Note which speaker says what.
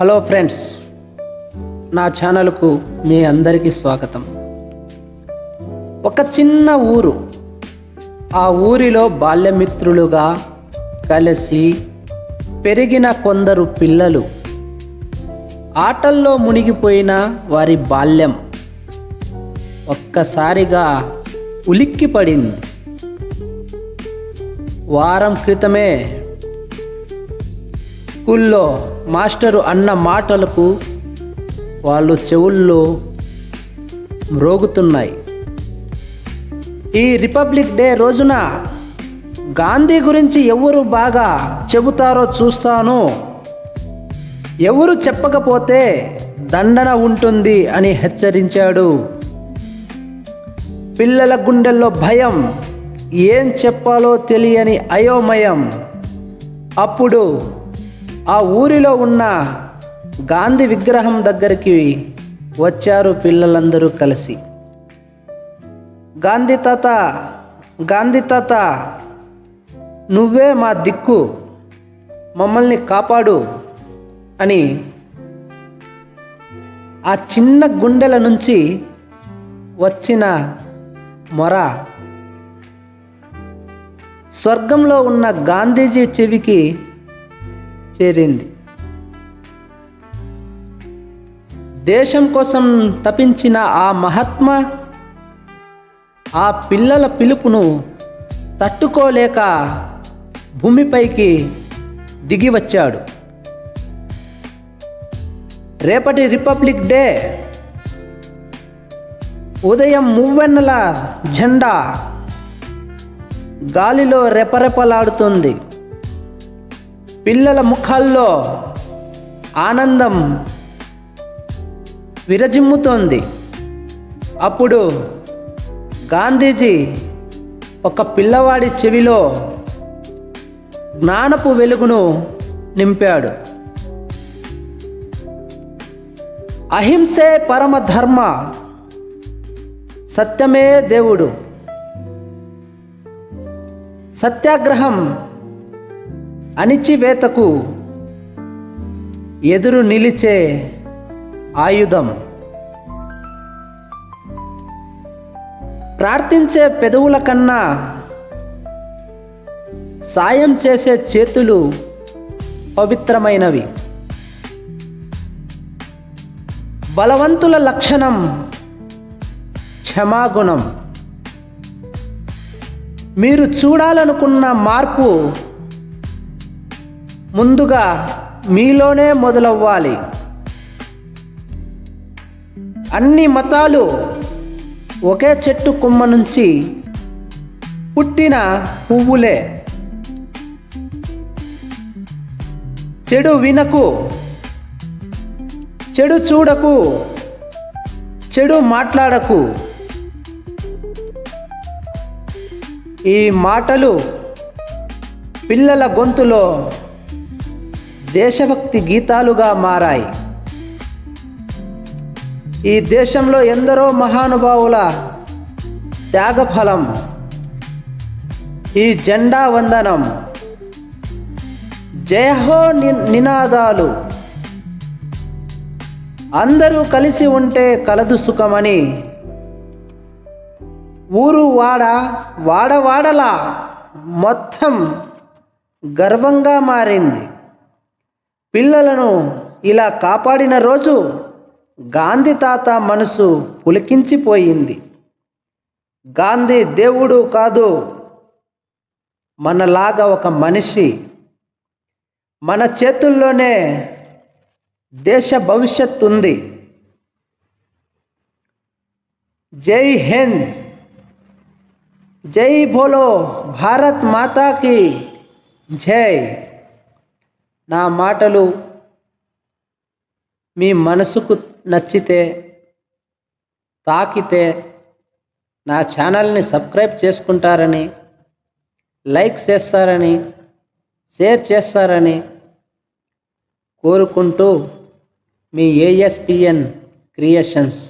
Speaker 1: Hello friends నా ఛానల్కు మీ అందరికీ స్వాగతం. ఒక చిన్న ఊరు ఆ ఊరిలో బాల్యమిత్రులుగా కలిసి పెరిగిన కొందరు పిల్లలు ఆటల్లో మునిగిపోయిన వారి బాల్యం ఒక్కసారిగా ఉలిక్కిపడింది. వారం క్రితమే స్కూల్లో మాస్టరు అన్న మాటలకు వాళ్ళు చెవుల్లో మ్రోగుతున్నాయి. ఈ రిపబ్లిక్ డే రోజున గాంధీ గురించి ఎవరు బాగా చెబుతారో చూస్తాను. ఎవరు చెప్పకపోతే దండన ఉంటుంది అని హెచ్చరించాడు. పిల్లల గుండెల్లో భయం ఏం చెప్పాలో తెలియని అయోమయం. అప్పుడు ఆ ఊరిలో ఉన్న గాంధీ విగ్రహం దగ్గరికి వచ్చారు పిల్లలందరూ కలిసి. గాంధీ తాత గాంధీ తాత నువ్వే మా దిక్కు మమ్మల్ని కాపాడు అని ఆ చిన్న గుండెల నుంచి వచ్చిన మొర. స్వర్గంలో ఉన్న గాంధీజీ చెవికి చేరింది. దేశం కోసం తపించిన ఆ మహాత్మ ఆ పిల్లల పిలుపును తట్టుకోలేక భూమిపైకి దిగి వచ్చాడు. రేపటి రిపబ్లిక్ డే ఉదయం మువ్వెన్నెల జెండా గాలిలో రెపరెపలాడుతుంది. పిల్లల ముఖాల్లో ఆనందం విరజిమ్ముతోంది. అప్పుడు గాంధీజీ ఒక పిల్లవాడి చెవిలో జ్ఞానపు వెలుగును నింపాడు. అహింసే పరమధర్మ సత్యమే దేవుడు. సత్యాగ్రహం అణిచివేతకు ఎదురు నిలిచే ఆయుధం. ప్రార్థించే పెదవుల కన్నా సాయం చేసే చేతులు పవిత్రమైనవి. బలవంతుల లక్షణం క్షమాగుణం. మీరు చూడాలనుకున్న మార్పు ముందుగా మీలోనే మొదలవ్వాలి. అన్ని మతాలు ఒకే చెట్టు కొమ్మ నుంచి పుట్టిన పువ్వులే. చెడు వినకు చెడు చూడకు చెడు మాట్లాడకు. ఈ మాటలు పిల్లల గొంతులో దేశభక్తి గీతాలుగా మారాయి. ఈ దేశంలో ఎందరో మహానుభావుల త్యాగఫలం ఈ జెండా వందనం జయహో ని నినాదాలు అందరూ కలిసి ఉంటే కలదు సుఖమని ఊరు వాడ వాడవాడలా మొత్తం గర్వంగా మారింది. పిల్లలను ఇలా కాపాడిన రోజు గాంధీ తాత మనసు పులికించిపోయింది. గాంధీ దేవుడు కాదు మనలాగా ఒక మనిషి. మన చేతుల్లోనే దేశ భవిష్యత్తు ఉంది. జై హింద్. జై బోలో భారత్ మాతాకి జై. నా మాటలు మీ మనసుకు నచ్చితే తాకితే నా ఛానల్ని సబ్స్క్రైబ్ చేసుకుంటారని లైక్ చేస్తారని షేర్ చేస్తారని కోరుకుంటూ మీ ఏఎస్పిఎన్ క్రియేషన్స్.